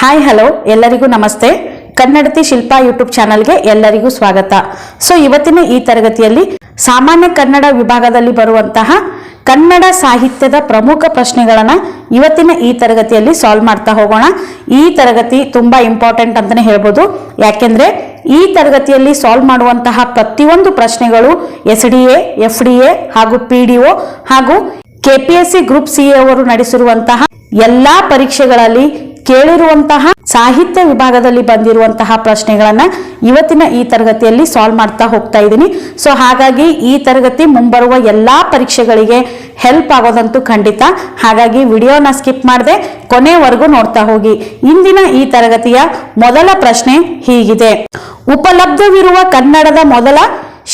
Hi hello ಎಲ್ಲರಿಗೂ ನಮಸ್ತೆ. ಕನ್ನಡತಿ Shilpa YouTube ಚಾನಲ್ಗೆ ಎಲ್ಲರಿಗೂ ಸ್ವಾಗತ. ಸೊ ಇವತ್ತಿನ ಈ ತರಗತಿಯಲ್ಲಿ ಸಾಮಾನ್ಯ ಕನ್ನಡ ವಿಭಾಗದಲ್ಲಿ ಬರುವಂತಹ ಕನ್ನಡ ಸಾಹಿತ್ಯದ ಪ್ರಮುಖ ಪ್ರಶ್ನೆಗಳನ್ನ ಇವತ್ತಿನ ಈ ತರಗತಿಯಲ್ಲಿ ಸಾಲ್ವ್ ಮಾಡ್ತಾ ಹೋಗೋಣ. ಈ ತರಗತಿ ತುಂಬಾ ಇಂಪಾರ್ಟೆಂಟ್ ಅಂತಾನೆ ಹೇಳ್ಬೋದು. ಯಾಕೆಂದ್ರೆ ಈ ತರಗತಿಯಲ್ಲಿ ಸಾಲ್ವ್ ಮಾಡುವಂತಹ ಪ್ರತಿಯೊಂದು ಪ್ರಶ್ನೆಗಳು S D A, F D A ಹಾಗೂ ಪಿ ಡಿ ಒ ಹಾಗೂ ಕೆಪಿಎಸ್ಸಿ ಗ್ರೂಪ್ ಸಿ ಅವರು ನಡೆಸಿರುವಂತಹ ಎಲ್ಲಾ ಪರೀಕ್ಷೆಗಳಲ್ಲಿ ಕೇಳಿರುವಂತಹ ಸಾಹಿತ್ಯ ವಿಭಾಗದಲ್ಲಿ ಬಂದಿರುವಂತಹ ಪ್ರಶ್ನೆಗಳನ್ನ ಇವತ್ತಿನ ಈ ತರಗತಿಯಲ್ಲಿ ಸಾಲ್ವ್ ಮಾಡ್ತಾ ಹೋಗ್ತಾ ಇದ್ದೀನಿ. ಸೊ ಹಾಗಾಗಿ ಈ ತರಗತಿ ಮುಂಬರುವ ಎಲ್ಲಾ ಪರೀಕ್ಷೆಗಳಿಗೆ ಹೆಲ್ಪ್ ಆಗೋದಂತೂ ಖಂಡಿತ. ಹಾಗಾಗಿ ವಿಡಿಯೋನ ಸ್ಕಿಪ್ ಮಾಡದೆ ಕೊನೆವರೆಗೂ ನೋಡ್ತಾ ಹೋಗಿ. ಇಂದಿನ ಈ ತರಗತಿಯ ಮೊದಲ ಪ್ರಶ್ನೆ ಹೀಗಿದೆ. ಉಪಲಬ್ಧವಿರುವ ಕನ್ನಡದ ಮೊದಲ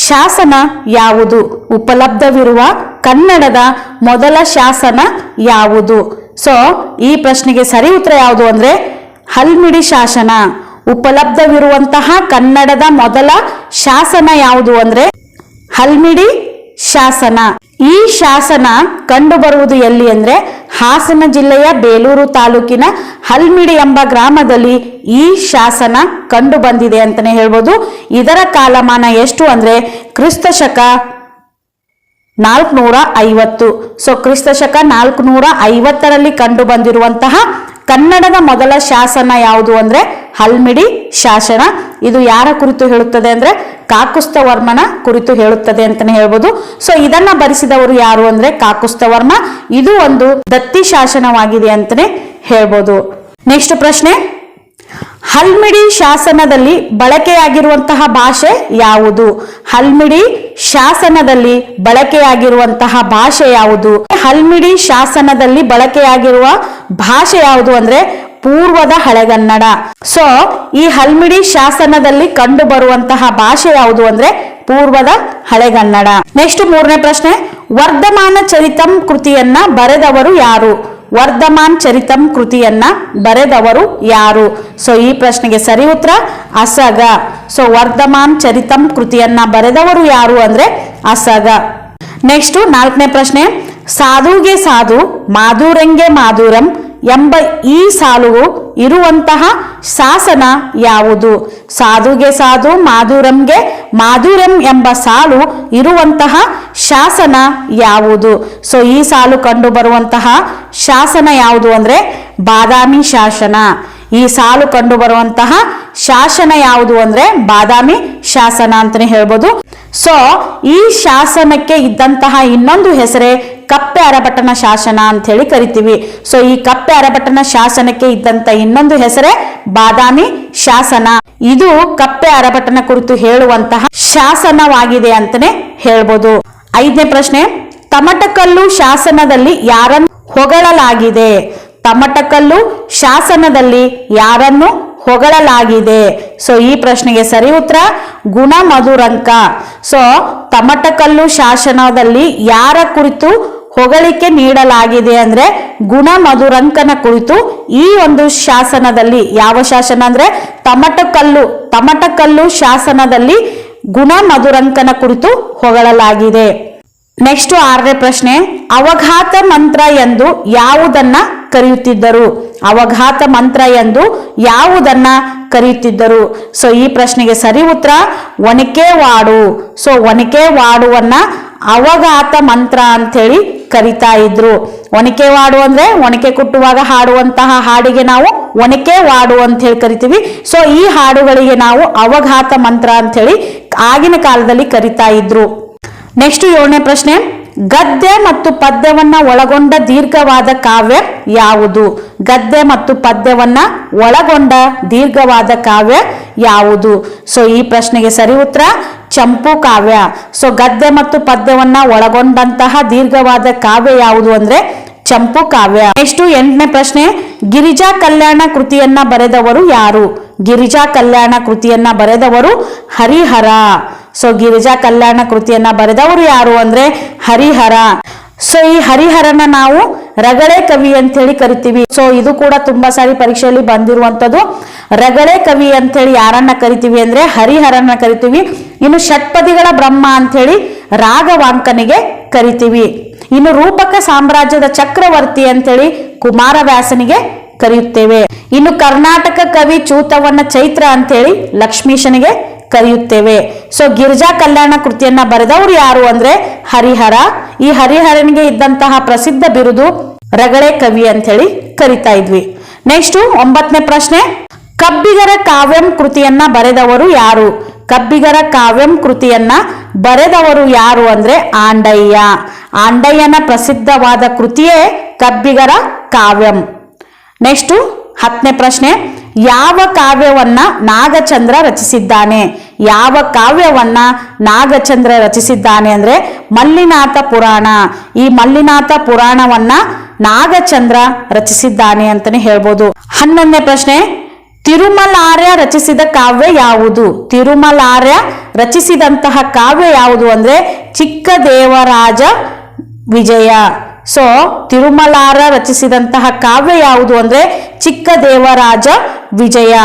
ಶಾಸನ ಯಾವುದು? ಉಪಲಬ್ಧವಿರುವ ಕನ್ನಡದ ಮೊದಲ ಶಾಸನ ಯಾವುದು? ಸೊ ಈ ಪ್ರಶ್ನೆಗೆ ಸರಿ ಉತ್ತರ ಯಾವುದು ಅಂದ್ರೆ ಹಲ್ಮಿಡಿ ಶಾಸನ. ಉಪಲಬ್ಧವಿರುವಂತಹ ಕನ್ನಡದ ಮೊದಲ ಶಾಸನ ಯಾವುದು ಅಂದ್ರೆ ಹಲ್ಮಿಡಿ ಶಾಸನ. ಈ ಶಾಸನ ಕಂಡು ಬರುವುದು ಎಲ್ಲಿ ಅಂದ್ರೆ ಹಾಸನ ಜಿಲ್ಲೆಯ ಬೇಲೂರು ತಾಲೂಕಿನ ಹಲ್ಮಿಡಿ ಎಂಬ ಗ್ರಾಮದಲ್ಲಿ ಈ ಶಾಸನ ಕಂಡು ಬಂದಿದೆ ಅಂತಾನೆ ಹೇಳ್ಬೋದು. ಇದರ ಕಾಲಮಾನ ಎಷ್ಟು ಅಂದ್ರೆ ಕ್ರಿಸ್ತ ಶಕ ನಾಲ್ಕುನೂರ ಐವತ್ತು ಸೊ ಕ್ರಿಸ್ತ ಶಕ ನಾಲ್ಕುನೂರ ಐವತ್ತರಲ್ಲಿ ಕಂಡು ಬಂದಿರುವಂತಹ ಕನ್ನಡದ ಮೊದಲ ಶಾಸನ ಯಾವುದು ಅಂದ್ರೆ ಹಲ್ಮಿಡಿ ಶಾಸನ. ಇದು ಯಾರ ಕುರಿತು ಹೇಳುತ್ತದೆ ಅಂದ್ರೆ ಕಾಕುಸ್ತವರ್ಮನ ಕುರಿತು ಹೇಳುತ್ತದೆ ಅಂತಾನೆ ಹೇಳ್ಬೋದು. ಸೊ ಇದನ್ನ ಬರೆಸಿದವರು ಯಾರು ಅಂದ್ರೆ ಕಾಕುಸ್ತವರ್ಮ ಇದು ಒಂದು ದತ್ತಿ ಶಾಸನವಾಗಿದೆ ಅಂತಾನೆ ಹೇಳ್ಬೋದು. ನೆಕ್ಸ್ಟ್ ಪ್ರಶ್ನೆ. ಹಲ್ಮಿಡಿ ಶಾಸನದಲ್ಲಿ ಬಳಕೆಯಾಗಿರುವಂತಹ ಭಾಷೆ ಯಾವುದು? ಹಲ್ಮಿಡಿ ಶಾಸನದಲ್ಲಿ ಬಳಕೆಯಾಗಿರುವಂತಹ ಭಾಷೆ ಯಾವುದು? ಹಲ್ಮಿಡಿ ಶಾಸನದಲ್ಲಿ ಬಳಕೆಯಾಗಿರುವ ಭಾಷೆ ಯಾವುದು ಅಂದ್ರೆ ಪೂರ್ವದ ಹಳೆಗನ್ನಡ. ಸೊ ಈ ಹಲ್ಮಿಡಿ ಶಾಸನದಲ್ಲಿ ಕಂಡು ಬರುವಂತಹ ಭಾಷೆ ಯಾವುದು ಅಂದ್ರೆ ಪೂರ್ವದ ಹಳೆಗನ್ನಡ. ನೆಕ್ಸ್ಟ್ ಮೂರನೇ ಪ್ರಶ್ನೆ, ವರ್ಧಮಾನ ಚರಿತಂ ಕೃತಿಯನ್ನ ಬರೆದವರು ಯಾರು? ವರ್ಧಮಾನ್ ಚರಿತಂ ಕೃತಿಯನ್ನ ಬರೆದವರು ಯಾರು? ಸೊ ಈ ಪ್ರಶ್ನೆಗೆ ಸರಿ ಉತ್ತರ ಅಸಗ. ಸೊ ವರ್ಧಮಾನ್ ಚರಿತಂ ಕೃತಿಯನ್ನ ಬರೆದವರು ಯಾರು ಅಂದ್ರೆ ಅಸಗ. ನೆಕ್ಸ್ಟ್ ನಾಲ್ಕನೇ ಪ್ರಶ್ನೆ. ಸಾಧುಗೆ ಸಾಧು, ಮಾಧುರಂಗೆ ಮಾಧುರಂ ಎಂಬ ಈ ಸಾಲು ಇರುವಂತಹ ಶಾಸನ ಯಾವುದು? ಸಾಧುಗೆ ಸಾಧು, ಮಾಧುರಂಗೆ ಮಾಧುರಂ ಎಂಬ ಸಾಲು ಇರುವಂತಹ ಶಾಸನ ಯಾವುದು? ಸೊ ಈ ಸಾಲು ಕಂಡು ಬರುವಂತಹ ಶಾಸನ ಯಾವುದು ಅಂದರೆ ಬಾದಾಮಿ ಶಾಸನ. ಈ ಸಾಲು ಕಂಡು ಬರುವಂತಹ ಶಾಸನ ಯಾವುದು ಅಂದ್ರೆ ಬಾದಾಮಿ ಶಾಸನ ಅಂತಾನೆ ಹೇಳ್ಬೋದು. ಸೊ ಈ ಶಾಸನಕ್ಕೆ ಇದ್ದಂತಹ ಇನ್ನೊಂದು ಹೆಸರೇ ಕಪ್ಪೆ ಅರಭಟ್ಟನ ಶಾಸನ ಅಂತ ಹೇಳಿ ಕರಿತೀವಿ. ಸೊ ಈ ಕಪ್ಪೆ ಅರಭಟ್ಟನ ಶಾಸನಕ್ಕೆ ಇದ್ದಂತ ಇನ್ನೊಂದು ಹೆಸರೇ ಬಾದಾಮಿ ಶಾಸನ. ಇದು ಕಪ್ಪೆ ಅರಭಟ್ಟನ ಕುರಿತು ಹೇಳುವಂತಹ ಶಾಸನವಾಗಿದೆ ಅಂತಾನೆ ಹೇಳ್ಬೋದು. ಐದನೇ ಪ್ರಶ್ನೆ, ತಮಟಕಲ್ಲು ಶಾಸನದಲ್ಲಿ ಯಾರನ್ನು ಹೊಗಳಲಾಗಿದೆ? ತಮಟಕಲ್ಲು ಶಾಸನದಲ್ಲಿ ಯಾರನ್ನು ಹೊಗಳಲಾಗಿದೆ. ಸೊ ಈ ಪ್ರಶ್ನೆಗೆ ಸರಿ ಉತ್ತರ ಗುಣ ಮಧುರಂಕ ಸೊ ತಮಟಕಲ್ಲು ಶಾಸನದಲ್ಲಿ ಯಾರ ಕುರಿತು ಹೊಗಳಿಕೆ ನೀಡಲಾಗಿದೆ ಅಂದ್ರೆ ಗುಣ ಮಧುರಂಕನ ಕುರಿತು ಈ ಒಂದು ಶಾಸನದಲ್ಲಿ ಯಾವ ಶಾಸನ ಅಂದ್ರೆ ತಮಟಕಲ್ಲು ತಮಟಕಲ್ಲು ಶಾಸನದಲ್ಲಿ ಗುಣ ಮಧುರಂಕನ ಕುರಿತು ಹೊಗಳಲಾಗಿದೆ. ನೆಕ್ಸ್ಟ್ ಆರನೇ ಪ್ರಶ್ನೆ, ಅವಘಾತ ಮಂತ್ರ ಎಂದು ಯಾವುದನ್ನ ಕರೆಯುತ್ತಿದ್ದರು? ಅವಘಾತ ಮಂತ್ರ ಎಂದು ಯಾವುದನ್ನ ಕರೆಯುತ್ತಿದ್ದರು? ಸೊ ಈ ಪ್ರಶ್ನೆಗೆ ಸರಿ ಉತ್ತರ ಒನಕೆ ವಾಡು ಸೊ ಒನಕೆ ವಾಡುವನ್ನ ಅವಘಾತ ಮಂತ್ರ ಅಂತೇಳಿ ಕರಿತಾ ಇದ್ರು. ಒನಕೆ ವಾಡು ಅಂದ್ರೆ ಒನಕೆ ಕುಟ್ಟುವಾಗ ಹಾಡುವಂತಹ ಹಾಡಿಗೆ ನಾವು ಒನಕೆ ವಾಡು ಅಂತ ಹೇಳಿ ಕರಿತೀವಿ. ಸೊ ಈ ಹಾಡುಗಳಿಗೆ ನಾವು ಅವಘಾತ ಮಂತ್ರ ಅಂತ ಹೇಳಿ ಆಗಿನ ಕಾಲದಲ್ಲಿ ಕರಿತಾ ಇದ್ರು. ನೆಕ್ಸ್ಟ್ ಏಳನೇ ಪ್ರಶ್ನೆ. ಗದ್ಯ ಮತ್ತು ಪದ್ಯವನ್ನ ಒಳಗೊಂಡ ದೀರ್ಘವಾದ ಕಾವ್ಯ ಯಾವುದು? ಗದ್ಯ ಮತ್ತು ಪದ್ಯವನ್ನ ಒಳಗೊಂಡ ದೀರ್ಘವಾದ ಕಾವ್ಯ ಯಾವುದು? ಸೊ ಈ ಪ್ರಶ್ನೆಗೆ ಸರಿ ಉತ್ತರ, ಚಂಪು ಕಾವ್ಯ. ಸೊ ಗದ್ಯ ಮತ್ತು ಪದ್ಯವನ್ನ ಒಳಗೊಂಡಂತಹ ದೀರ್ಘವಾದ ಕಾವ್ಯ ಯಾವುದು ಅಂದ್ರೆ ಚಂಪು ಕಾವ್ಯ. ನೆಕ್ಸ್ಟ್ ಎಂಟನೇ ಪ್ರಶ್ನೆ, ಗಿರಿಜಾ ಕಲ್ಯಾಣ ಕೃತಿಯನ್ನ ಬರೆದವರು ಯಾರು? ಗಿರಿಜಾ ಕಲ್ಯಾಣ ಕೃತಿಯನ್ನ ಬರೆದವರು ಹರಿಹರ. ಸೊ ಗಿರಿಜಾ ಕಲ್ಯಾಣ ಕೃತಿಯನ್ನ ಬರೆದವರು ಯಾರು ಅಂದ್ರೆ ಹರಿಹರ. ಸೊ ಈ ಹರಿಹರನ ನಾವು ರಗಳೆ ಕವಿ ಅಂತ ಹೇಳಿ ಕರಿತೀವಿ. ಸೊ ಇದು ಕೂಡ ತುಂಬಾ ಸಾರಿ ಪರೀಕ್ಷೆಯಲ್ಲಿ ಬಂದಿರುವಂತದ್ದು. ರಗಳೆ ಕವಿ ಅಂತ ಹೇಳಿ ಯಾರನ್ನ ಕರಿತೀವಿ ಅಂದ್ರೆ ಹರಿಹರನ ಕರಿತೀವಿ. ಇನ್ನು ಷಟ್ಪದಿಗಳ ಬ್ರಹ್ಮ ಅಂತ ಹೇಳಿ ರಾಘವಾಂಕನಿಗೆ ಕರಿತೀವಿ. ಇನ್ನು ರೂಪಕ ಸಾಮ್ರಾಜ್ಯದ ಚಕ್ರವರ್ತಿ ಅಂತೇಳಿ ಕುಮಾರವ್ಯಾಸನಿಗೆ ಕರೆಯುತ್ತೇವೆ. ಇನ್ನು ಕರ್ನಾಟಕ ಕವಿ ಚೂತವನ್ನ ಚೈತ್ರ ಅಂತೇಳಿ ಲಕ್ಷ್ಮೀಶನಿಗೆ ಕರೆಯುತ್ತೇವೆ. ಸೊ ಗಿರಿಜಾ ಕಲ್ಯಾಣ ಕೃತಿಯನ್ನ ಬರೆದವರು ಯಾರು ಅಂದ್ರೆ ಹರಿಹರ. ಈ ಹರಿಹರನಿಗೆ ಇದ್ದಂತಹ ಪ್ರಸಿದ್ಧ ಬಿರುದು ರಗಳೆ ಕವಿ ಅಂತ ಹೇಳಿ ಕರಿತಾ ಇದ್ವಿ. ನೆಕ್ಸ್ಟ್ ಒಂಬತ್ತನೇ ಪ್ರಶ್ನೆ. ಕಬ್ಬಿಗರ ಕಾವ್ಯಂ ಕೃತಿಯನ್ನ ಬರೆದವರು ಯಾರು? ಕಬ್ಬಿಗರ ಕಾವ್ಯಂ ಕೃತಿಯನ್ನ ಬರೆದವರು ಯಾರು ಅಂದ್ರೆ ಆಂಡಯ್ಯ. ಆಂಡಯ್ಯನ ಪ್ರಸಿದ್ಧವಾದ ಕೃತಿಯೇ ಕಬ್ಬಿಗರ ಕಾವ್ಯಂ. ನೆಕ್ಸ್ಟ್ ಹತ್ತನೇ ಪ್ರಶ್ನೆ, ಯಾವ ಕಾವ್ಯವನ್ನ ನಾಗಚಂದ್ರ ರಚಿಸಿದ್ದಾನೆ? ಯಾವ ಕಾವ್ಯವನ್ನ ನಾಗಚಂದ್ರ ರಚಿಸಿದ್ದಾನೆ ಅಂದ್ರೆ ಮಲ್ಲಿನಾಥ ಪುರಾಣ. ಈ ಮಲ್ಲಿನಾಥ ಪುರಾಣವನ್ನ ನಾಗಚಂದ್ರ ರಚಿಸಿದ್ದಾನೆ ಅಂತಾನೆ ಹೇಳ್ಬೋದು. ಹನ್ನೊಂದನೇ ಪ್ರಶ್ನೆ, ತಿರುಮಲಾರ್ಯ ರಚಿಸಿದ ಕಾವ್ಯ ಯಾವುದು? ತಿರುಮಲಾರ್ಯ ರಚಿಸಿದಂತಹ ಕಾವ್ಯ ಯಾವುದು ಅಂದ್ರೆ ಚಿಕ್ಕ ದೇವರಾಜ ವಿಜಯ. ಸೊ ತಿರುಮಲಾರ ರಚಿಸಿದಂತಹ ಕಾವ್ಯ ಯಾವುದು ಅಂದ್ರೆ ಚಿಕ್ಕ ದೇವರಾಜ ವಿಜಯ.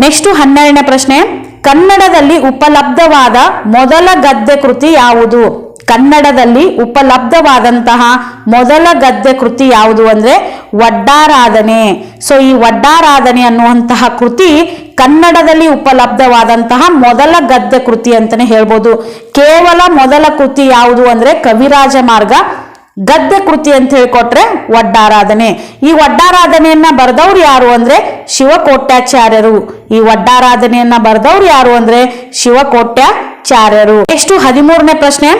ನೆಕ್ಸ್ಟ್ ಹನ್ನೆರಡನೇ ಪ್ರಶ್ನೆ. ಕನ್ನಡದಲ್ಲಿ ಉಪಲಬ್ಧವಾದ ಮೊದಲ ಗದ್ಯ ಕೃತಿ ಯಾವುದು? ಕನ್ನಡದಲ್ಲಿ ಉಪಲಬ್ಧವಾದಂತಹ ಮೊದಲ ಗದ್ಯ ಕೃತಿ ಯಾವುದು ಅಂದ್ರೆ ವಡ್ಡಾರಾಧನೆ. ಸೊ ಈ ವಡ್ಡಾರಾಧನೆ ಅನ್ನುವಂತಹ ಕೃತಿ ಕನ್ನಡದಲ್ಲಿ ಉಪಲಬ್ಧವಾದಂತಹ ಮೊದಲ ಗದ್ಯ ಕೃತಿ ಅಂತಾನೆ ಹೇಳ್ಬೋದು. ಕೇವಲ ಮೊದಲ ಕೃತಿ ಯಾವುದು ಅಂದ್ರೆ ಕವಿರಾಜ ಮಾರ್ಗ ಗದ್ಯ ಕೃತಿ ಅಂತ ಹೇಳಿಕೊಟ್ರೆ ವಡ್ಡಾರಾಧನೆ. ಈ ವಡ್ಡಾರಾಧನೆಯನ್ನ ಬರೆದವ್ರು ಯಾರು ಅಂದ್ರೆ ಶಿವಕೋಟ್ಯಾಚಾರ್ಯರು. ಈ ವಡ್ಡಾರಾಧನೆಯನ್ನ ಬರೆದವ್ರು ಯಾರು ಅಂದ್ರೆ ಶಿವಕೋಟ್ಯಾಚಾರ್ಯರು. ಎಷ್ಟು ಹದಿಮೂರನೇ ಪ್ರಶ್ನೆ,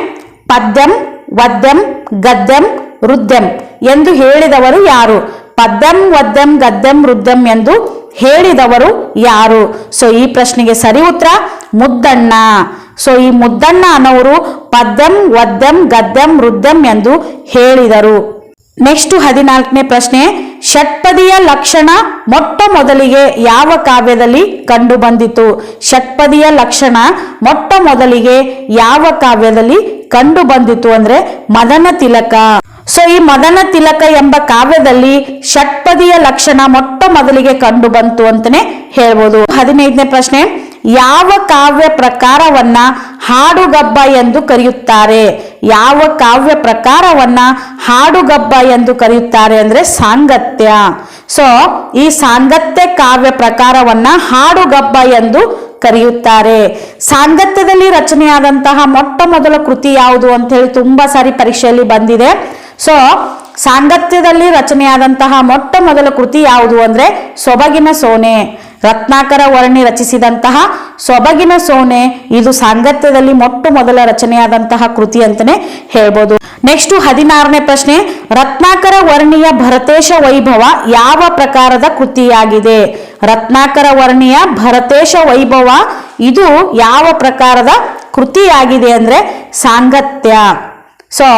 ಪದ್ಯಂ, ವದ್ಯಂ, ಗದ್ಯಂ, ರುದ್ಯಂ ಎಂದು ಹೇಳಿದವರು ಯಾರು? ಪದ್ಯಂ, ವದ್ಯಂ, ಗದ್ಯಂ, ರುದ್ಯಂ ಎಂದು ಹೇಳಿದವರು ಯಾರು? ಸೊ ಈ ಪ್ರಶ್ನೆಗೆ ಸರಿ ಉತ್ತರ ಮುದ್ದಣ್ಣ. ಸೊ ಈ ಮುದ್ದಣ್ಣ ಅನ್ನೋರು ಪದ್ಯಂ, ವದ್ಯಂ, ಗದ್ಯಂ ವೃದ್ಧಂ ಎಂದು ಹೇಳಿದರು. ನೆಕ್ಸ್ಟ್ ಹದಿನಾಲ್ಕನೇ ಪ್ರಶ್ನೆ, ಷಟ್ಪದಿಯ ಲಕ್ಷಣ ಮೊಟ್ಟ ಮೊದಲಿಗೆ ಯಾವ ಕಾವ್ಯದಲ್ಲಿ ಕಂಡು ಬಂದಿತು ಷಟ್ಪದಿಯ ಲಕ್ಷಣ ಮೊಟ್ಟ ಮೊದಲಿಗೆ ಯಾವ ಕಾವ್ಯದಲ್ಲಿ ಕಂಡು ಬಂದಿತು ಅಂದ್ರೆ ಮದನ ತಿಲಕ. ಸೊ ಈ ಮದನ ತಿಲಕ ಎಂಬ ಕಾವ್ಯದಲ್ಲಿ ಷಟ್ಪದಿಯ ಲಕ್ಷಣ ಮೊಟ್ಟ ಮೊದಲಿಗೆ ಕಂಡು ಬಂತು ಅಂತಾನೆ ಹೇಳ್ಬೋದು. ಹದಿನೈದನೇ ಪ್ರಶ್ನೆ ಯಾವ ಕಾವ್ಯ ಪ್ರಕಾರವನ್ನ ಹಾಡುಗಬ್ಬ ಎಂದು ಕರೆಯುತ್ತಾರೆ? ಯಾವ ಕಾವ್ಯ ಪ್ರಕಾರವನ್ನ ಹಾಡುಗಬ್ಬ ಎಂದು ಕರೆಯುತ್ತಾರೆ ಅಂದ್ರೆ ಸಾಂಗತ್ಯ. ಸೊ ಈ ಸಾಂಗತ್ಯ ಕಾವ್ಯ ಪ್ರಕಾರವನ್ನ ಹಾಡುಗಬ್ಬ ಎಂದು ಕರೆಯುತ್ತಾರೆ. ಸಾಂಗತ್ಯದಲ್ಲಿ ರಚನೆಯಾದಂತಹ ಮೊಟ್ಟ ಮೊದಲ ಕೃತಿ ಯಾವುದು ಅಂತ ಹೇಳಿ ತುಂಬಾ ಸಾರಿ ಪರೀಕ್ಷೆಯಲ್ಲಿ ಬಂದಿದೆ. ಸೊ ಸಾಂಗತ್ಯದಲ್ಲಿ ರಚನೆಯಾದಂತಹ ಮೊಟ್ಟ ಮೊದಲ ಕೃತಿ ಯಾವುದು ಅಂದ್ರೆ ಸೊಬಗಿನ ಸೋನೆ. ರತ್ನಾಕರ ವರ್ಣಿ ರಚಿಸಿದಂತಹ ಸೊಬಗಿನ ಸೋನೆ, ಇದು ಸಾಂಗತ್ಯದಲ್ಲಿ ಮೊಟ್ಟ ಮೊದಲ ರಚನೆಯಾದಂತಹ ಕೃತಿ ಅಂತಾನೆ ಹೇಳ್ಬೋದು. ನೆಕ್ಸ್ಟ್ ಹದಿನಾರನೇ ಪ್ರಶ್ನೆ, ರತ್ನಾಕರ ವರ್ಣಿಯ ಭರತೇಶ ವೈಭವ ಯಾವ ಪ್ರಕಾರದ ಕೃತಿಯಾಗಿದೆ? ರತ್ನಾಕರ ವರ್ಣಿಯ ಭರತೇಶ ವೈಭವ ಇದು ಯಾವ ಪ್ರಕಾರದ ಕೃತಿಯಾಗಿದೆ ಅಂದ್ರೆ ಸಾಂಗತ್ಯ. ಸೊ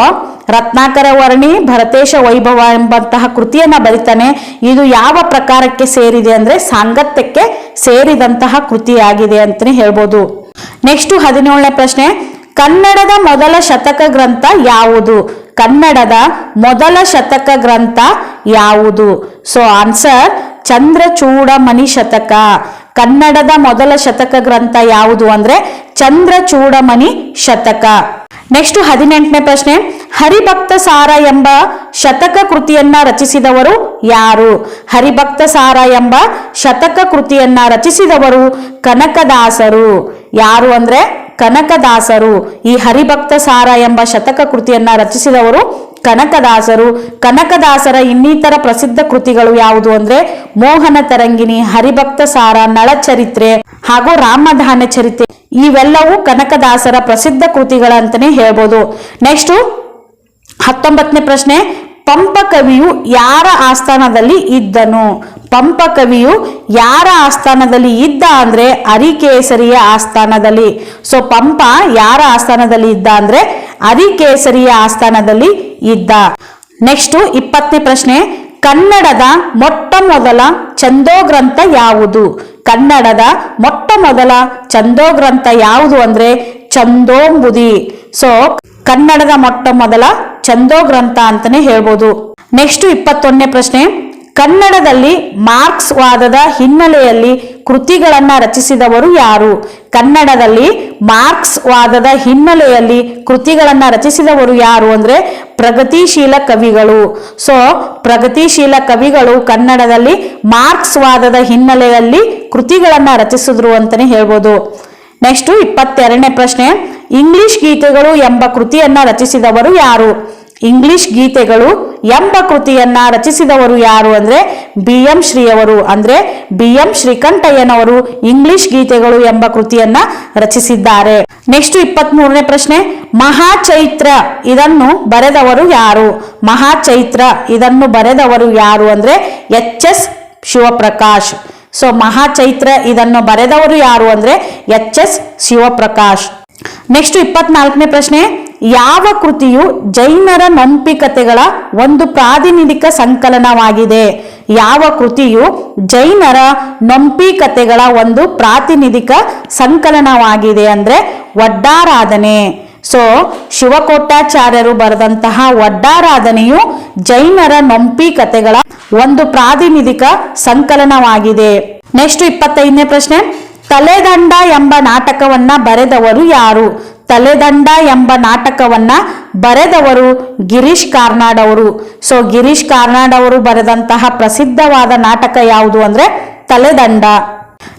ರತ್ನಾಕರ ವರ್ಣಿ ಭರತೇಶ ವೈಭವ ಎಂಬಂತಹ ಕೃತಿಯನ್ನ ಬರಿತಾನೆ. ಇದು ಯಾವ ಪ್ರಕಾರಕ್ಕೆ ಸೇರಿದೆ ಅಂದ್ರೆ ಸಾಂಗತ್ಯಕ್ಕೆ ಸೇರಿದಂತಹ ಕೃತಿಯಾಗಿದೆ ಅಂತಾನೆ ಹೇಳ್ಬೋದು. ನೆಕ್ಸ್ಟ್ ಹದಿನೇಳನೇ ಪ್ರಶ್ನೆ, ಕನ್ನಡದ ಮೊದಲ ಶತಕ ಗ್ರಂಥ ಯಾವುದು? ಕನ್ನಡದ ಮೊದಲ ಶತಕ ಗ್ರಂಥ ಯಾವುದು? ಸೊ ಆನ್ಸರ್ ಚಂದ್ರಚೂಡಮಣಿ ಶತಕ. ಕನ್ನಡದ ಮೊದಲ ಶತಕ ಗ್ರಂಥ ಯಾವುದು ಅಂದ್ರೆ ಚಂದ್ರಚೂಡಮಣಿ ಶತಕ. ನೆಕ್ಸ್ಟ್ ಹದಿನೆಂಟನೇ ಪ್ರಶ್ನೆ, ಹರಿಭಕ್ತ ಸಾರ ಎಂಬ ಶತಕ ಕೃತಿಯನ್ನ ರಚಿಸಿದವರು ಯಾರು? ಹರಿಭಕ್ತ ಸಾರ ಎಂಬ ಶತಕ ಕೃತಿಯನ್ನ ರಚಿಸಿದವರು ಕನಕದಾಸರು. ಯಾರು ಅಂದ್ರೆ? ಕನಕದಾಸರು. ಈ ಹರಿಭಕ್ತ ಸಾರ ಎಂಬ ಶತಕ ಕೃತಿಯನ್ನ ರಚಿಸಿದವರು ಕನಕದಾಸರು. ಕನಕದಾಸರ ಇನ್ನಿತರ ಪ್ರಸಿದ್ಧ ಕೃತಿಗಳು ಯಾವುದು ಅಂದ್ರೆ? ಮೋಹನ ತರಂಗಿನಿ ಹರಿಭಕ್ತ ಸಾರ, ನಳಚರಿತ್ರೆ ಹಾಗೂ ರಾಮಧಾನ ಚರಿತ್ರೆ. ಇವೆಲ್ಲವೂ ಕನಕದಾಸರ ಪ್ರಸಿದ್ಧ ಕೃತಿಗಳಂತಲೇ ಹೇಳ್ಬೋದು. ನೆಕ್ಸ್ಟ್ ಹತ್ತೊಂಬತ್ತನೇ ಪ್ರಶ್ನೆ ಪಂಪ ಕವಿಯು ಯಾರ ಆಸ್ಥಾನದಲ್ಲಿ ಇದ್ದನು? ಪಂಪ ಕವಿಯು ಯಾರ ಆಸ್ಥಾನದಲ್ಲಿ ಇದ್ದ ಅಂದ್ರೆ ಅರಿಕೇಸರಿಯ ಆಸ್ಥಾನದಲ್ಲಿ. ಸೊ ಪಂಪ ಯಾರ ಆಸ್ಥಾನದಲ್ಲಿ ಇದ್ದ ಅಂದ್ರೆ ಅರಿಕೇಸರಿಯ ಆಸ್ಥಾನದಲ್ಲಿ ಇದ್ದ. ನೆಕ್ಸ್ಟ್ ಇಪ್ಪತ್ತನೇ ಪ್ರಶ್ನೆ, ಕನ್ನಡದ ಮೊಟ್ಟ ಮೊದಲ ಚಂದೋಗ್ರಂಥ ಯಾವುದು? ಕನ್ನಡದ ಮೊಟ್ಟ ಮೊದಲ ಚಂದೋಗ್ರಂಥ ಯಾವುದು ಅಂದ್ರೆ ಚಂದೋಂಬುದಿ ಸೊ ಕನ್ನಡದ ಮೊಟ್ಟ ಮೊದಲ ಚಂದೋಗ್ರಂಥ ಅಂತಾನೆ ಹೇಳ್ಬೋದು. ನೆಕ್ಸ್ಟ್ ಇಪ್ಪತ್ತೊಂದನೇ ಪ್ರಶ್ನೆ. ಕನ್ನಡದಲ್ಲಿ ಮಾರ್ಕ್ಸ್ ವಾದದ ಹಿನ್ನೆಲೆಯಲ್ಲಿ ಕೃತಿಗಳನ್ನ ರಚಿಸಿದವರು ಯಾರು? ಕನ್ನಡದಲ್ಲಿ ಮಾರ್ಕ್ಸ್ ವಾದದ ಹಿನ್ನೆಲೆಯಲ್ಲಿ ಕೃತಿಗಳನ್ನ ರಚಿಸಿದವರು ಯಾರು ಅಂದ್ರೆ ಪ್ರಗತಿಶೀಲ ಕವಿಗಳು. ಸೊ ಪ್ರಗತಿಶೀಲ ಕವಿಗಳು ಕನ್ನಡದಲ್ಲಿ ಮಾರ್ಕ್ಸ್ ವಾದದ ಹಿನ್ನೆಲೆಯಲ್ಲಿ ಕೃತಿಗಳನ್ನ ರಚಿಸಿದ್ರು ಅಂತಾನೆ ಹೇಳ್ಬೋದು. ನೆಕ್ಸ್ಟ್ ಇಪ್ಪತ್ತೆರಡನೇ ಪ್ರಶ್ನೆ ಇಂಗ್ಲಿಷ್ ಗೀತೆಗಳು ಎಂಬ ಕೃತಿಯನ್ನ ರಚಿಸಿದವರು ಯಾರು? ಇಂಗ್ಲಿಷ್ ಗೀತೆಗಳು ಎಂಬ ಕೃತಿಯನ್ನ ರಚಿಸಿದವರು ಯಾರು ಅಂದ್ರೆ ಬಿ ಎಂ ಶ್ರೀಯವರು, ಅಂದ್ರೆ ಬಿ ಎಂ ಶ್ರೀಕಂಠಯ್ಯನವರು ಇಂಗ್ಲಿಷ್ ಗೀತೆಗಳು ಎಂಬ ಕೃತಿಯನ್ನ ರಚಿಸಿದ್ದಾರೆ. ನೆಕ್ಸ್ಟ್ ಇಪ್ಪತ್ತ್ ಮೂರನೇ ಪ್ರಶ್ನೆ, ಮಹಾಚೈತ್ರ ಇದನ್ನು ಬರೆದವರು ಯಾರು? ಮಹಾಚೈತ್ರ ಇದನ್ನು ಬರೆದವರು ಯಾರು ಅಂದ್ರೆ H S Shivaprakash. So Mahachaitra ಇದನ್ನು ಬರೆದವರು ಯಾರು ಅಂದ್ರೆ ಎಚ್ ಎಸ್ ಶಿವಪ್ರಕಾಶ್. ನೆಕ್ಸ್ಟ್ ಇಪ್ಪತ್ನಾಲ್ಕನೇ ಪ್ರಶ್ನೆ, ಯಾವ ಕೃತಿಯು ಜೈನರ ನಂಬಿಕತೆಗಳ ಒಂದು ಪ್ರಾತಿನಿಧಿಕ ಸಂಕಲನವಾಗಿದೆ? ಯಾವ ಕೃತಿಯು ಜೈನರ ನಂಬಿಕತೆಗಳ ಒಂದು ಪ್ರಾತಿನಿಧಿಕ ಸಂಕಲನವಾಗಿದೆ ಅಂದ್ರೆ ಒಡ್ಡಾರಾಧನೆ ಸೊ ಶಿವಕೋಟ್ಟಾಚಾರ್ಯರು ಬರೆದಂತಹ ಒಡ್ಡಾರಾಧನೆಯು ಜೈನರ ನಂಬಿಕತೆಗಳ ಒಂದು ಪ್ರಾತಿನಿಧಿಕ ಸಂಕಲನವಾಗಿದೆ. ನೆಕ್ಸ್ಟ್ ಇಪ್ಪತ್ತೈದನೇ ಪ್ರಶ್ನೆ. ತಲೆದಂಡ ಎಂಬ ನಾಟಕವನ್ನ ಬರೆದವರು ಯಾರು? ತಲೆದಂಡ ಎಂಬ ನಾಟಕವನ್ನ ಬರೆದವರು ಗಿರೀಶ್ ಕಾರ್ನಾಡ್ ಅವರು. ಸೊ ಗಿರೀಶ್ ಕಾರ್ನಾಡ್ ಅವರು ಬರೆದಂತಹ ಪ್ರಸಿದ್ಧವಾದ ನಾಟಕ ಯಾವುದು ಅಂದ್ರೆ ತಲೆದಂಡ.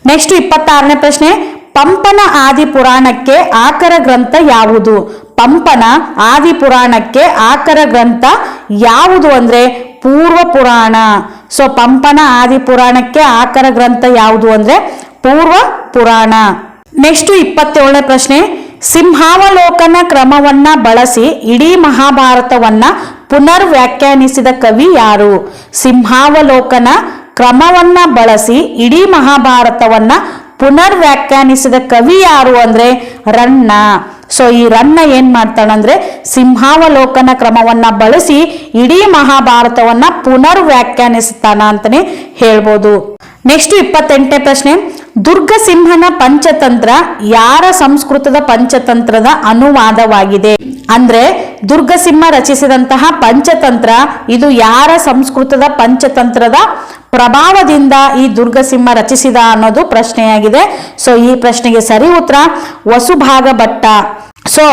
ನೆಕ್ಸ್ಟ್ ಇಪ್ಪತ್ತಾರನೇ ಪ್ರಶ್ನೆ. ಪಂಪನ ಆದಿ ಪುರಾಣಕ್ಕೆ ಆಕರ ಗ್ರಂಥ ಯಾವುದು? ಪಂಪನ ಆದಿ ಪುರಾಣಕ್ಕೆ ಆಕರ ಗ್ರಂಥ ಯಾವುದು ಅಂದ್ರೆ ಪೂರ್ವ ಪುರಾಣ ಸೊ ಪಂಪನ ಆದಿ ಪುರಾಣಕ್ಕೆ ಆಕರ ಗ್ರಂಥ ಯಾವುದು ಅಂದ್ರೆ ಪೂರ್ವ ಪುರಾಣ ನೆಕ್ಸ್ಟ್ ಇಪ್ಪತ್ತೇಳನೇ ಪ್ರಶ್ನೆ. ಸಿಂಹಾವಲೋಕನ ಕ್ರಮವನ್ನ ಬಳಸಿ ಇಡೀ ಮಹಾಭಾರತವನ್ನ ಪುನರ್ ವ್ಯಾಖ್ಯಾನಿಸಿದ ಕವಿ ಯಾರು? ಸಿಂಹಾವಲೋಕನ ಕ್ರಮವನ್ನ ಬಳಸಿ ಇಡೀ ಮಹಾಭಾರತವನ್ನ ಪುನರ್ ವ್ಯಾಖ್ಯಾನಿಸಿದ ಕವಿ ಯಾರು ಅಂದ್ರೆ ರನ್ನ. ಸೊ ಈ ರನ್ನ ಏನ್ ಮಾಡ್ತಾನಂದ್ರೆ ಸಿಂಹಾವಲೋಕನ ಕ್ರಮವನ್ನ ಬಳಸಿ ಇಡೀ ಮಹಾಭಾರತವನ್ನ ಪುನರ್ ವ್ಯಾಖ್ಯಾನಿಸ್ತಾನ ಅಂತಾನೆ ಹೇಳ್ಬೋದು. ನೆಕ್ಸ್ಟ್ ಇಪ್ಪತ್ತೆಂಟನೇ ಪ್ರಶ್ನೆ. ದುರ್ಗಸಿಂಹನ ಪಂಚತಂತ್ರ ಯಾರ ಸಂಸ್ಕೃತದ ಪಂಚತಂತ್ರದ ಅನುವಾದವಾಗಿದೆ? ಅಂದ್ರೆ ದುರ್ಗಸಿಂಹ ರಚಿಸಿದಂತಹ ಪಂಚತಂತ್ರ ಇದು ಯಾರ ಸಂಸ್ಕೃತದ ಪಂಚತಂತ್ರದ ಪ್ರಭಾವದಿಂದ ಈ ದುರ್ಗಸಿಂಹ ರಚಿಸಿದ ಅನ್ನೋದು ಪ್ರಶ್ನೆಯಾಗಿದೆ. ಸೊ ಈ ಪ್ರಶ್ನೆಗೆ ಸರಿ ಉತ್ತರ ವಸುಭಾಗ ಭಟ್ಟ ಸೊ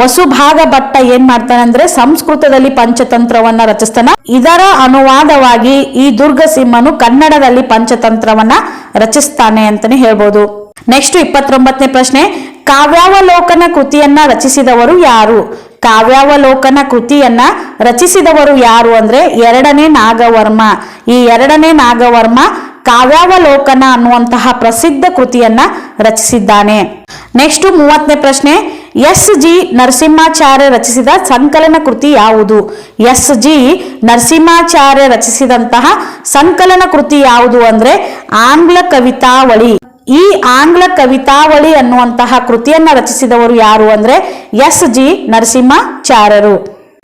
ವಸುಭಾಗ ಭಟ್ಟ ಏನ್ ಮಾಡ್ತಾನೆ ಅಂದ್ರೆ ಸಂಸ್ಕೃತದಲ್ಲಿ ಪಂಚತಂತ್ರವನ್ನ ರಚಿಸ್ತಾನ. ಇದರ ಅನುವಾದವಾಗಿ ಈ ದುರ್ಗಸಿಂಹನು ಕನ್ನಡದಲ್ಲಿ ಪಂಚತಂತ್ರವನ್ನ ರಚಿಸ್ತಾನೆ ಅಂತಾನೆ ಹೇಳ್ಬೋದು. ನೆಕ್ಸ್ಟ್ ಇಪ್ಪತ್ತೊಂಬತ್ತನೇ ಪ್ರಶ್ನೆ, ಕಾವ್ಯಾವಲೋಕನ ಕೃತಿಯನ್ನ ರಚಿಸಿದವರು ಯಾರು? ಕಾವ್ಯಾವಲೋಕನ ಕೃತಿಯನ್ನ ರಚಿಸಿದವರು ಯಾರು ಅಂದ್ರೆ ಎರಡನೇ ನಾಗವರ್ಮ. ಈ ಎರಡನೇ ನಾಗವರ್ಮ ಕಾವ್ಯಾವಲೋಕನ ಅನ್ನುವಂತಹ ಪ್ರಸಿದ್ಧ ಕೃತಿಯನ್ನ ರಚಿಸಿದ್ದಾನೆ. ನೆಕ್ಸ್ಟ್ ಮೂವತ್ತನೇ ಪ್ರಶ್ನೆ, ಎಸ್ ಜಿ ನರಸಿಂಹಾಚಾರ್ಯ ರಚಿಸಿದ ಸಂಕಲನ ಕೃತಿ ಯಾವುದು? ಎಸ್ ಜಿ ನರಸಿಂಹಾಚಾರ್ಯ ರಚಿಸಿದಂತಹ ಸಂಕಲನ ಕೃತಿ ಯಾವುದು ಅಂದ್ರೆ ಆಂಗ್ಲ ಕವಿತಾವಳಿ. ಈ ಆಂಗ್ಲ ಕವಿತಾವಳಿ ಅನ್ನುವಂತಹ ಕೃತಿಯನ್ನ ರಚಿಸಿದವರು ಯಾರು ಅಂದ್ರೆ ಎಸ್ ಜಿ ನರಸಿಂಹಾಚಾರ್ಯರು.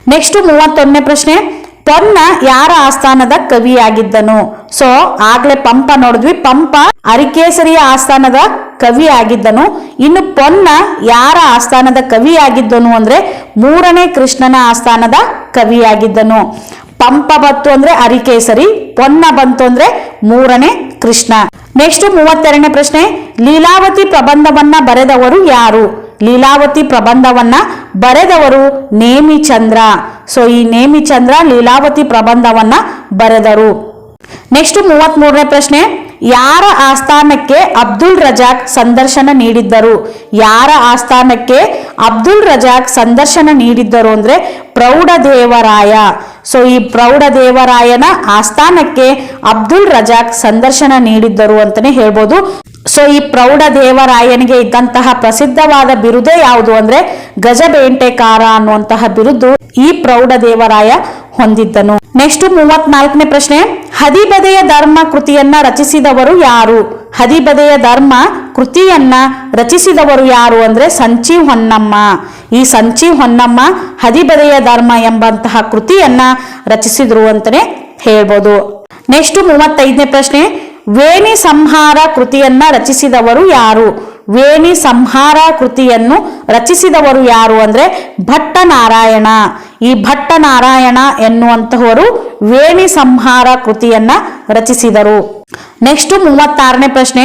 ನೆಕ್ಸ್ಟ್ ಮೂವತ್ತೊಂದನೇ ಪ್ರಶ್ನೆ. ಪೊನ್ನ ಯಾರ ಆಸ್ಥಾನದ ಕವಿಯಾಗಿದ್ದನು? ಸೊ ಆಗ್ಲೇ ಪಂಪ ನೋಡಿದ್ವಿ. ಪಂಪ ಅರಿಕೇಸರಿಯ ಆಸ್ಥಾನದ ಕವಿ ಆಗಿದ್ದನು ಇನ್ನು ಪೊನ್ನ ಯಾರ ಆಸ್ಥಾನದ ಕವಿಯಾಗಿದ್ದನು ಅಂದ್ರೆ ಮೂರನೇ ಕೃಷ್ಣನ ಆಸ್ಥಾನದ ಕವಿಯಾಗಿದ್ದನು. ಪಂಪ ಬಂತು ಅಂದ್ರೆ ಅರಿಕೇಸರಿ, ಪೊನ್ನ ಬಂತು ಅಂದ್ರೆ ಮೂರನೇ ಕೃಷ್ಣ. ನೆಕ್ಸ್ಟ್ ಮೂವತ್ತೆರಡನೇ ಪ್ರಶ್ನೆ, ಲೀಲಾವತಿ ಪ್ರಬಂಧವನ್ನ ಬರೆದವರು ಯಾರು? ಲೀಲಾವತಿ ಪ್ರಬಂಧವನ್ನ ಬರೆದವರು ನೇಮಿಚಂದ್ರ. ಸೊ ಈ ನೇಮಿಚಂದ್ರ ಲೀಲಾವತಿ ಪ್ರಬಂಧವನ್ನ ಬರೆದರು. ನೆಕ್ಸ್ಟ್ ಮೂವತ್ತ್ ಮೂರನೇ ಪ್ರಶ್ನೆ ಯಾರ ಆಸ್ಥಾನಕ್ಕೆ ಅಬ್ದುಲ್ ರಜಾಕ್ ಸಂದರ್ಶನ ನೀಡಿದ್ದರು? ಯಾರ ಆಸ್ಥಾನಕ್ಕೆ ಅಬ್ದುಲ್ ರಜಾಕ್ ಸಂದರ್ಶನ ನೀಡಿದ್ದರು ಅಂದ್ರೆ ಪ್ರೌಢದೇವರಾಯ. ಸೊ ಈ ಪ್ರೌಢದೇವರಾಯನ ಆಸ್ಥಾನಕ್ಕೆ ಅಬ್ದುಲ್ ರಜಾಕ್ ಸಂದರ್ಶನ ನೀಡಿದ್ದರು ಅಂತಾನೆ ಹೇಳ್ಬೋದು. ಸೊ ಈ ಪ್ರೌಢ ದೇವರಾಯನಿಗೆ ಇದ್ದಂತಹ ಪ್ರಸಿದ್ಧವಾದ ಬಿರುದೇ ಯಾವುದು ಅಂದ್ರೆ ಗಜಬೇಂಟೆಕಾರ ಅನ್ನುವಂತಹ ಬಿರುದು ಈ ಪ್ರೌಢದೇವರಾಯ ಹೊಂದಿದ್ದನು. ನೆಕ್ಸ್ಟ್ ಮೂವತ್ನಾಲ್ಕನೇ ಪ್ರಶ್ನೆ. ಹದಿಬದೆಯ ಧರ್ಮ ಕೃತಿಯನ್ನ ರಚಿಸಿದವರು ಯಾರು? ಹದಿಬದೆಯ ಧರ್ಮ ಕೃತಿಯನ್ನ ರಚಿಸಿದವರು ಯಾರು ಅಂದ್ರೆ ಸಂಚಿ ಹೊನ್ನಮ್ಮ. ಈ ಸಂಚಿ ಹೊನ್ನಮ್ಮ ಹದಿಬದೆಯ ಧರ್ಮ ಎಂಬಂತಹ ಕೃತಿಯನ್ನ ರಚಿಸಿದ್ರು ಅಂತಾನೆ ಹೇಳ್ಬೋದು. ನೆಕ್ಸ್ಟ್ ಮೂವತ್ತೈದನೇ ಪ್ರಶ್ನೆ. ವೇಣಿ ಸಂಹಾರ ಕೃತಿಯನ್ನ ರಚಿಸಿದವರು ಯಾರು? ವೇಣಿ ಸಂಹಾರ ಕೃತಿಯನ್ನು ರಚಿಸಿದವರು ಯಾರು ಅಂದ್ರೆ ಭಟ್ಟ ನಾರಾಯಣ ಈ ಭಟ್ಟ ನಾರಾಯಣ ಎನ್ನುವಂತಹವರು ವೇಣಿ ಸಂಹಾರ ಕೃತಿಯನ್ನ ರಚಿಸಿದರು. ನೆಕ್ಸ್ಟ್ ಮೂವತ್ತಾರನೇ ಪ್ರಶ್ನೆ,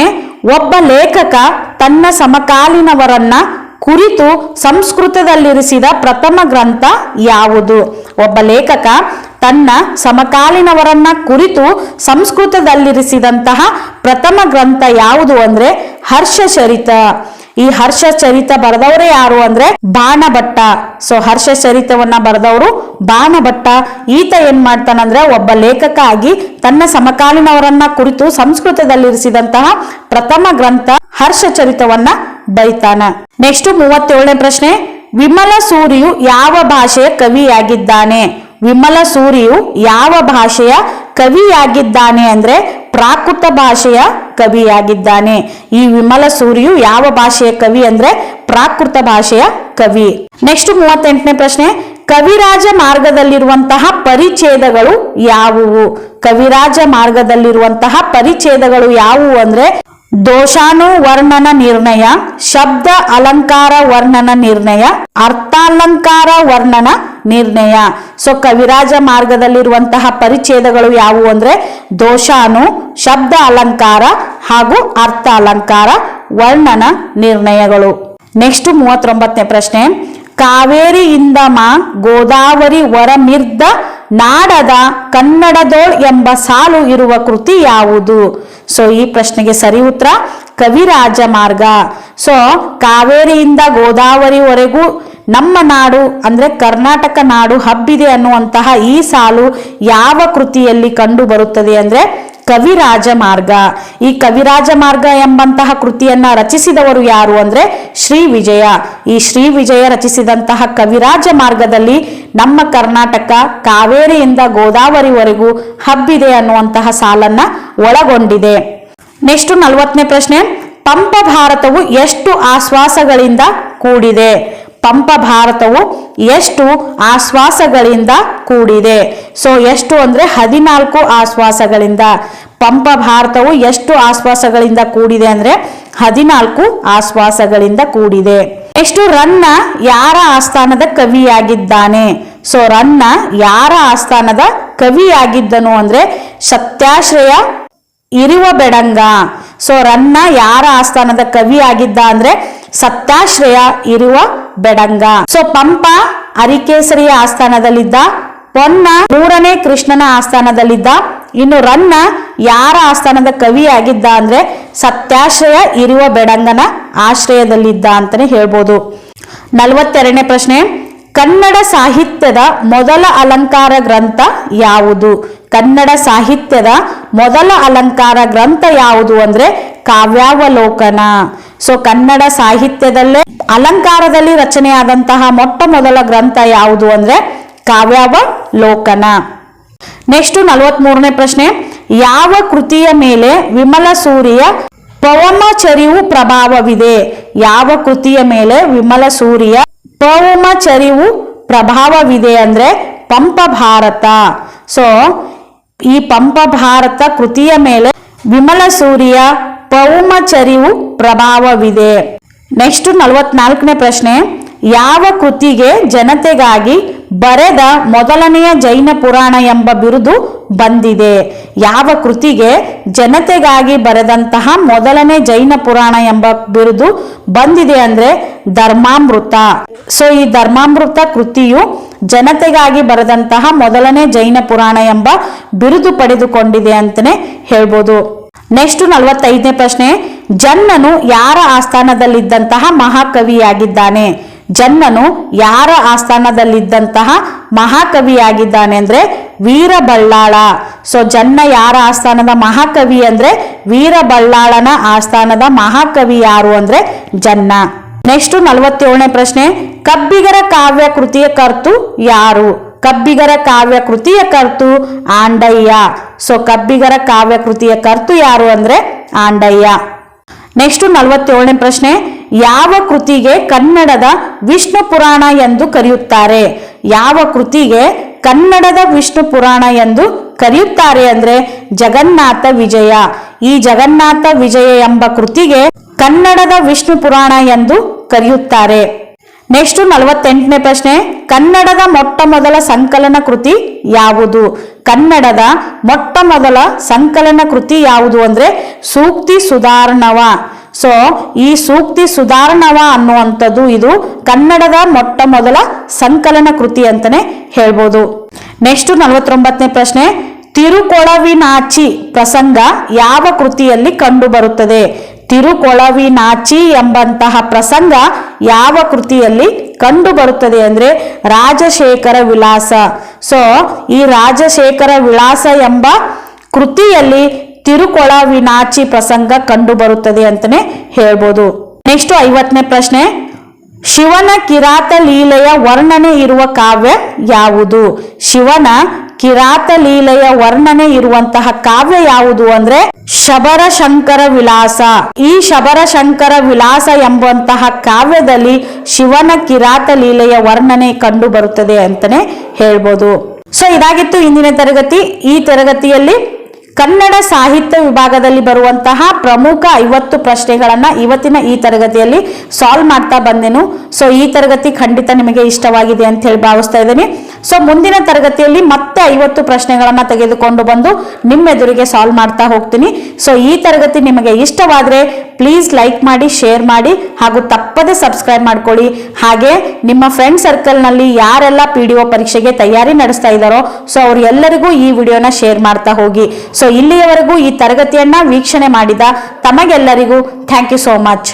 ಒಬ್ಬ ಲೇಖಕ ತನ್ನ ಸಮಕಾಲೀನವರನ್ನ ಕುರಿತು ಸಂಸ್ಕೃತದಲ್ಲಿರಿಸಿದ ಪ್ರಥಮ ಗ್ರಂಥ ಯಾವುದು? ಒಬ್ಬ ಲೇಖಕ ತನ್ನ ಸಮಕಾಲೀನವರನ್ನ ಕುರಿತು ಸಂಸ್ಕೃತದಲ್ಲಿರಿಸಿದಂತಹ ಪ್ರಥಮ ಗ್ರಂಥ ಯಾವುದು ಅಂದ್ರೆ ಹರ್ಷಚರಿತ. ಈ ಹರ್ಷ ಚರಿತ ಬರೆದವರೇ ಯಾರು ಅಂದ್ರೆ ಬಾಣಭಟ್ಟ. ಸೊ ಹರ್ಷ ಚರಿತವನ್ನ ಬರೆದವರು ಬಾಣಭಟ್ಟ. ಈತ ಏನ್ ಮಾಡ್ತಾನಂದ್ರೆ ಒಬ್ಬ ಲೇಖಕ ಆಗಿ ತನ್ನ ಸಮಕಾಲೀನವರನ್ನ ಕುರಿತು ಸಂಸ್ಕೃತದಲ್ಲಿರಿಸಿದಂತಹ ಪ್ರಥಮ ಗ್ರಂಥ ಹರ್ಷ ಚರಿತವನ್ನ ಬೈತಾನ. ನೆಕ್ಸ್ಟ್ ಮೂವತ್ತೇಳನೇ ಪ್ರಶ್ನೆ ವಿಮಲ ಸೂರಿಯು ಯಾವ ಭಾಷೆಯ ಕವಿಯಾಗಿದ್ದಾನೆ? ವಿಮಲ ಸೂರಿಯು ಯಾವ ಭಾಷೆಯ ಕವಿಯಾಗಿದ್ದಾನೆ ಅಂದ್ರೆ ಪ್ರಾಕೃತ ಭಾಷೆಯ ಕವಿಯಾಗಿದ್ದಾನೆ. ಈ ವಿಮಲ ಸೂರಿಯು ಯಾವ ಭಾಷೆಯ ಕವಿ ಅಂದ್ರೆ ಪ್ರಾಕೃತ ಭಾಷೆಯ ಕವಿ. ನೆಕ್ಸ್ಟ್ ಮೂವತ್ತೆಂಟನೇ ಪ್ರಶ್ನೆ, ಕವಿರಾಜ ಮಾರ್ಗದಲ್ಲಿರುವಂತಹ ಪರಿಚ್ಛೇದಗಳು ಯಾವುವು? ಕವಿರಾಜ ಮಾರ್ಗದಲ್ಲಿರುವಂತಹ ಪರಿಚ್ಛೇದಗಳು ಯಾವುವು ಅಂದ್ರೆ ದೋಷಾನು ವರ್ಣನ ನಿರ್ಣಯ, ಶಬ್ದ ಅಲಂಕಾರ ವರ್ಣನ ನಿರ್ಣಯ, ಅರ್ಥಾಲಂಕಾರ ವರ್ಣನ ನಿರ್ಣಯ. ಸೊ ಕವಿರಾಜ ಮಾರ್ಗದಲ್ಲಿರುವಂತಹ ಪರಿಚ್ಛೇದಗಳು ಯಾವುವು ಅಂದ್ರೆ ದೋಷಾನು, ಶಬ್ದ ಅಲಂಕಾರ ಹಾಗೂ ಅರ್ಥ ಅಲಂಕಾರ ವರ್ಣನ ನಿರ್ಣಯಗಳು. ನೆಕ್ಸ್ಟ್ ಮೂವತ್ತೊಂಬತ್ತನೇ ಪ್ರಶ್ನೆ. ಕಾವೇರಿ ಮಾ ಗೋದಾವರಿ ವರಮಿರ್ದ ನಾಡದ ಕನ್ನಡದೋಳ್ ಎಂಬ ಸಾಲು ಇರುವ ಕೃತಿ ಯಾವುದು? ಸೊ ಈ ಪ್ರಶ್ನೆಗೆ ಸರಿ ಉತ್ತರ, ಕವಿರಾಜ ಮಾರ್ಗ. ಸೊ ಕಾವೇರಿಯಿಂದ ಗೋದಾವರಿವರೆಗೂ ನಮ್ಮ ನಾಡು, ಅಂದ್ರೆ ಕರ್ನಾಟಕ ನಾಡು ಹಬ್ಬಿದೆ ಅನ್ನುವಂತಹ ಈ ಸಾಲು ಯಾವ ಕೃತಿಯಲ್ಲಿ ಕಂಡು ಬರುತ್ತದೆ ಅಂದ್ರೆ ಕವಿರಾಜ ಮಾರ್ಗ. ಈ ಕವಿರಾಜ ಮಾರ್ಗ ಎಂಬಂತಹ ಕೃತಿಯನ್ನ ರಚಿಸಿದವರು ಯಾರು ಅಂದ್ರೆ ಶ್ರೀ ವಿಜಯ. ಈ ಶ್ರೀ ವಿಜಯ ರಚಿಸಿದಂತಹ ಕವಿರಾಜ ಮಾರ್ಗದಲ್ಲಿ ನಮ್ಮ ಕರ್ನಾಟಕ ಕಾವೇರಿಯಿಂದ ಗೋದಾವರಿವರೆಗೂ ಹಬ್ಬಿದೆ ಅನ್ನುವಂತಹ ಸಾಲನ್ನ ಒಳಗೊಂಡಿದೆ. ನೆಕ್ಸ್ಟ್ ನಲವತ್ತನೇ ಪ್ರಶ್ನೆ, ಪಂಪ ಭಾರತವು ಎಷ್ಟು ಆಶ್ವಾಸಗಳಿಂದ ಕೂಡಿದೆ? ಪಂಪ ಭಾರತವು ಎಷ್ಟು ಆಶ್ವಾಸಗಳಿಂದ ಕೂಡಿದೆ? ಸೊ ಎಷ್ಟು ಅಂದ್ರೆ ಹದಿನಾಲ್ಕು ಆಶ್ವಾಸಗಳಿಂದ. ಪಂಪ ಭಾರತವು ಎಷ್ಟು ಆಶ್ವಾಸಗಳಿಂದ ಕೂಡಿದೆ ಅಂದ್ರೆ ಹದಿನಾಲ್ಕು ಆಶ್ವಾಸಗಳಿಂದ ಕೂಡಿದೆ. ಎಷ್ಟು ರನ್ನ ಯಾರ ಆಸ್ಥಾನದ ಕವಿಯಾಗಿದ್ದಾನೆ? ಸೊ ರನ್ನ ಯಾರ ಆಸ್ಥಾನದ ಕವಿಯಾಗಿದ್ದನು ಅಂದ್ರೆ ಸತ್ಯಾಶ್ರಯ ಇರುವ ಬೆಡಂಗ ಸೊ ರನ್ನ ಯಾರ ಆಸ್ಥಾನದ ಕವಿಯಾಗಿದ್ದ ಅಂದ್ರೆ ಸತ್ಯಾಶ್ರಯ ಇರುವ ಬೆಡಂಗ. ಸೊ ಪಂಪ ಅರಿಕೇಸರಿಯ ಆಸ್ಥಾನದಲ್ಲಿದ್ದ, ಪೊನ್ನ ಮೂರನೇ ಕೃಷ್ಣನ ಆಸ್ಥಾನದಲ್ಲಿದ್ದ, ಇನ್ನು ರನ್ನ ಯಾರ ಆಸ್ಥಾನದ ಕವಿ ಆಗಿದ್ದ ಅಂದ್ರೆ ಸತ್ಯಾಶ್ರಯ ಇರುವ ಬೆಡಂಗನ ಆಶ್ರಯದಲ್ಲಿದ್ದ ಅಂತಾನೆ ಹೇಳ್ಬೋದು. ನಲವತ್ತೆರಡನೇ ಪ್ರಶ್ನೆ, ಕನ್ನಡ ಸಾಹಿತ್ಯದ ಮೊದಲ ಅಲಂಕಾರ ಗ್ರಂಥ ಯಾವುದು? ಕನ್ನಡ ಸಾಹಿತ್ಯದ ಮೊದಲ ಅಲಂಕಾರ ಗ್ರಂಥ ಯಾವುದು ಅಂದ್ರೆ ಕಾವ್ಯಾವಲೋಕನ. ಸೊ ಕನ್ನಡ ಸಾಹಿತ್ಯದಲ್ಲೇ ಅಲಂಕಾರದಲ್ಲಿ ರಚನೆಯಾದಂತಹ ಮೊಟ್ಟ ಮೊದಲ ಗ್ರಂಥ ಯಾವುದು ಅಂದ್ರೆ ಕಾವ್ಯಾವಲೋಕನ ನೆಕ್ಸ್ಟ್ ನಲವತ್ಮೂರನೇ ಪ್ರಶ್ನೆ. ಯಾವ ಕೃತಿಯ ಮೇಲೆ ವಿಮಲ ಸೂರಿಯ ಪವಮಚರಿವು ಪ್ರಭಾವವಿದೆ? ಯಾವ ಕೃತಿಯ ಮೇಲೆ ವಿಮಲ ಸೂರಿಯ ಪವಮಚರಿವು ಪ್ರಭಾವವಿದೆ ಅಂದ್ರೆ ಪಂಪ ಭಾರತ. ಸೊ ಈ ಪಂಪ ಭಾರತ ಕೃತಿಯ ಮೇಲೆ ವಿಮಲ ಸೂರಿಯ ಪೌಮಚರಿವು ಪ್ರಭಾವವಿದೆ. ನೆಕ್ಸ್ಟ್ ನಲವತ್ನಾಲ್ಕನೇ ಪ್ರಶ್ನೆ. ಯಾವ ಕೃತಿಗೆ ಜನತೆಗಾಗಿ ಬರೆದ ಮೊದಲನೆಯ ಜೈನ ಪುರಾಣ ಎಂಬ ಬಿರುದು ಬಂದಿದೆ? ಯಾವ ಕೃತಿಗೆ ಜನತೆಗಾಗಿ ಬರೆದಂತಹ ಮೊದಲನೇ ಜೈನ ಪುರಾಣ ಎಂಬ ಬಿರುದು ಬಂದಿದೆ ಅಂದ್ರೆ ಧರ್ಮಾಮೃತ. ಸೊ ಈ ಧರ್ಮಾಮೃತ ಕೃತಿಯು ಜನತೆಗಾಗಿ ಬರೆದಂತಹ ಮೊದಲನೇ ಜೈನ ಪುರಾಣ ಎಂಬ ಬಿರುದು ಪಡೆದುಕೊಂಡಿದೆ ಅಂತಾನೆ ಹೇಳ್ಬೋದು. ನೆಕ್ಸ್ಟ್ ನಲವತ್ತೈದನೇ ಪ್ರಶ್ನೆ, ಜನ್ನನು ಯಾರ ಆಸ್ಥಾನದಲ್ಲಿದ್ದಂತಹ ಮಹಾಕವಿಯಾಗಿದ್ದಾನೆ? ಜನ್ನನು ಯಾರ ಆಸ್ಥಾನದಲ್ಲಿದ್ದಂತಹ ಮಹಾಕವಿಯಾಗಿದ್ದಾನೆ ಅಂದ್ರೆ ವೀರಬಳ್ಳಾಳ ಸೊ ಜನ್ನ ಯಾರ ಆಸ್ಥಾನದ ಮಹಾಕವಿ ಅಂದ್ರೆ ವೀರಬಳ್ಳಾಳನ ಆಸ್ಥಾನದ ಮಹಾಕವಿ ಯಾರು ಅಂದ್ರೆ ಜನ್ನ. ನೆಕ್ಸ್ಟ್ ನಲವತ್ತೇಳನೇ ಪ್ರಶ್ನೆ, ಕಬ್ಬಿಗರ ಕಾವ್ಯ ಕೃತಿಯ ಕರ್ತು ಯಾರು? ಕಬ್ಬಿಗರ ಕಾವ್ಯ ಕೃತಿಯ ಕರ್ತು ಆಂಡಯ್ಯ. ಸೊ ಕಬ್ಬಿಗರ ಕಾವ್ಯ ಕೃತಿಯ ಕರ್ತು ಯಾರು ಅಂದ್ರೆ ಆಂಡಯ್ಯ. ನೆಕ್ಸ್ಟ್ ನಲವತ್ತೇಳನೇ ಪ್ರಶ್ನೆ, ಯಾವ ಕೃತಿಗೆ ಕನ್ನಡದ ವಿಷ್ಣು ಪುರಾಣ ಎಂದು ಕರೆಯುತ್ತಾರೆ? ಯಾವ ಕೃತಿಗೆ ಕನ್ನಡದ ವಿಷ್ಣು ಪುರಾಣ ಎಂದು ಕರೆಯುತ್ತಾರೆ ಅಂದ್ರೆ ಜಗನ್ನಾಥ ವಿಜಯ. ಈ ಜಗನ್ನಾಥ ವಿಜಯ ಎಂಬ ಕೃತಿಗೆ ಕನ್ನಡದ ವಿಷ್ಣು ಪುರಾಣ ಎಂದು ಕರೆಯುತ್ತಾರೆ. ನೆಕ್ಸ್ಟ್ ನಲವತ್ತೆಂಟನೇ ಪ್ರಶ್ನೆ, ಕನ್ನಡದ ಮೊಟ್ಟ ಮೊದಲ ಸಂಕಲನ ಕೃತಿ ಯಾವುದು? ಕನ್ನಡದ ಮೊಟ್ಟ ಮೊದಲ ಸಂಕಲನ ಕೃತಿ ಯಾವುದು ಅಂದ್ರೆ ಸೂಕ್ತಿ ಸುಧಾರಣವ. ಸೊ ಈ ಸೂಕ್ತಿ ಸುಧಾರಣವ ಅನ್ನುವಂಥದ್ದು ಇದು ಕನ್ನಡದ ಮೊಟ್ಟ ಮೊದಲ ಸಂಕಲನ ಕೃತಿ ಅಂತಾನೆ ಹೇಳ್ಬೋದು. ನೆಕ್ಸ್ಟ್ ನಲವತ್ತೊಂಬತ್ತನೇ ಪ್ರಶ್ನೆ, ತಿರುಕೊಳವಿನಾಚಿ ಪ್ರಸಂಗ ಯಾವ ಕೃತಿಯಲ್ಲಿ ಕಂಡು ಬರುತ್ತದೆ ತಿರುಕೊಳವಿನಾಚಿ ಎಂಬಂತಹ ಪ್ರಸಂಗ ಯಾವ ಕೃತಿಯಲ್ಲಿ ಕಂಡು ಬರುತ್ತದೆ ಅಂದ್ರೆ ರಾಜಶೇಖರ ವಿಳಾಸ. ಸೊ ಈ ರಾಜಶೇಖರ ವಿಳಾಸ ಎಂಬ ಕೃತಿಯಲ್ಲಿ ತಿರುಕೊಳವಿನಾಚಿ ಪ್ರಸಂಗ ಕಂಡು ಬರುತ್ತದೆ ಅಂತಾನೆ ಹೇಳ್ಬೋದು. ನೆಕ್ಸ್ಟ್ ಐವತ್ತನೇ ಪ್ರಶ್ನೆ. ಶಿವನ ಕಿರಾತ ಲೀಲೆಯ ವರ್ಣನೆ ಇರುವ ಕಾವ್ಯ ಯಾವುದು? ಶಿವನ ಕಿರಾತ ಲೀಲೆಯ ವರ್ಣನೆ ಇರುವಂತಹ ಕಾವ್ಯ ಯಾವುದು ಅಂದ್ರೆ ಶಬರ ಶಂಕರ ವಿಲಾಸ ಈ ಶಬರ ಶಂಕರ ವಿಲಾಸ ಎಂಬಂತಹ ಕಾವ್ಯದಲ್ಲಿ ಶಿವನ ಕಿರಾತ ಲೀಲೆಯ ವರ್ಣನೆ ಕಂಡು ಬರುತ್ತದೆ ಅಂತಾನೆ ಹೇಳ್ಬೋದು. ಸೊ ಇದಾಗಿತ್ತು ಇಂದಿನ ತರಗತಿ. ಈ ತರಗತಿಯಲ್ಲಿ ಕನ್ನಡ ಸಾಹಿತ್ಯ ವಿಭಾಗದಲ್ಲಿ ಬರುವಂತಹ ಪ್ರಮುಖ ಐವತ್ತು ಪ್ರಶ್ನೆಗಳನ್ನ ಇವತ್ತಿನ ಈ ತರಗತಿಯಲ್ಲಿ ಸಾಲ್ವ್ ಮಾಡ್ತಾ ಬಂದೆನು. ಸೊ ಈ ತರಗತಿ ಖಂಡಿತ ನಿಮಗೆ ಇಷ್ಟವಾಗಿದೆ ಅಂತ ಹೇಳಿ ಭಾವಿಸ್ತಾ ಇದ್ದೀನಿ. ಸೊ ಮುಂದಿನ ತರಗತಿಯಲ್ಲಿ ಮತ್ತೆ ಐವತ್ತು ಪ್ರಶ್ನೆಗಳನ್ನು ತೆಗೆದುಕೊಂಡು ಬಂದು ನಿಮ್ಮೆದುರಿಗೆ ಸಾಲ್ವ್ ಮಾಡ್ತಾ ಹೋಗ್ತೀನಿ. ಸೊ ಈ ತರಗತಿ ನಿಮಗೆ ಇಷ್ಟವಾದ್ರೆ ಪ್ಲೀಸ್ ಲೈಕ್ ಮಾಡಿ ಶೇರ್ ಮಾಡಿ ಹಾಗೂ ತಪ್ಪದೆ ಸಬ್ಸ್ಕ್ರೈಬ್ ಮಾಡ್ಕೊಳ್ಳಿ. ಹಾಗೆ ನಿಮ್ಮ ಫ್ರೆಂಡ್ ಸರ್ಕಲ್ನಲ್ಲಿ ಯಾರೆಲ್ಲ ಪಿ ಡಿ ಒ ಪರೀಕ್ಷೆಗೆ ತಯಾರಿ ನಡೆಸ್ತಾ ಇದ್ದಾರೋ ಸೊ ಅವರೆಲ್ಲರಿಗೂ ಈ ವಿಡಿಯೋನ ಶೇರ್ ಮಾಡ್ತಾ ಹೋಗಿ. ಸೊ ಇಲ್ಲಿಯವರೆಗೂ ಈ ತರಗತಿಯನ್ನ ವೀಕ್ಷಣೆ ಮಾಡಿದ ತಮಗೆಲ್ಲರಿಗೂ ಥ್ಯಾಂಕ್ ಯು ಸೋ ಮಚ್